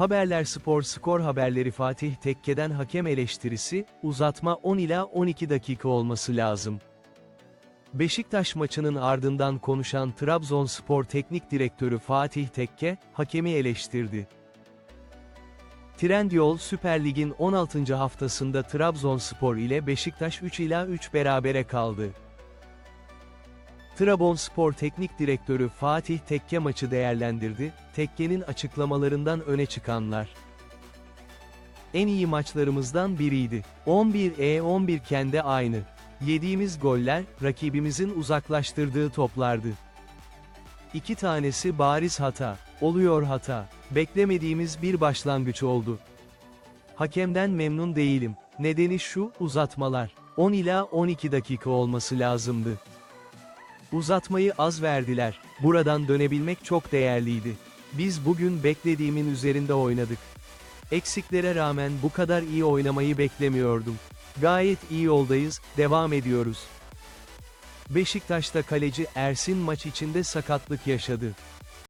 Haberler Spor Skor Haberleri Fatih Tekke'den hakem eleştirisi, uzatma 10 ila 12 dakika olması lazım. Beşiktaş maçının ardından konuşan Trabzonspor Teknik Direktörü Fatih Tekke, hakemi eleştirdi. Trendyol Süper Lig'in 16. haftasında Trabzonspor ile Beşiktaş 3 ila 3 berabere kaldı. Trabzonspor Teknik Direktörü Fatih Tekke maçı değerlendirdi, Tekke'nin açıklamalarından öne çıkanlar. En iyi maçlarımızdan biriydi. 11-e-11 kendi aynı. Yediğimiz goller, rakibimizin uzaklaştırdığı toplardı. İki tanesi bariz hata. Oluyor hata. Beklemediğimiz bir başlangıç oldu. Hakemden memnun değilim. Nedeni şu, uzatmalar. 10 ila 12 dakika olması lazımdı. Uzatmayı az verdiler. Buradan dönebilmek çok değerliydi. Biz bugün beklediğimin üzerinde oynadık. Eksiklere rağmen bu kadar iyi oynamayı beklemiyordum. Gayet iyi yoldayız, devam ediyoruz. Beşiktaş'ta kaleci Ersin maç içinde sakatlık yaşadı.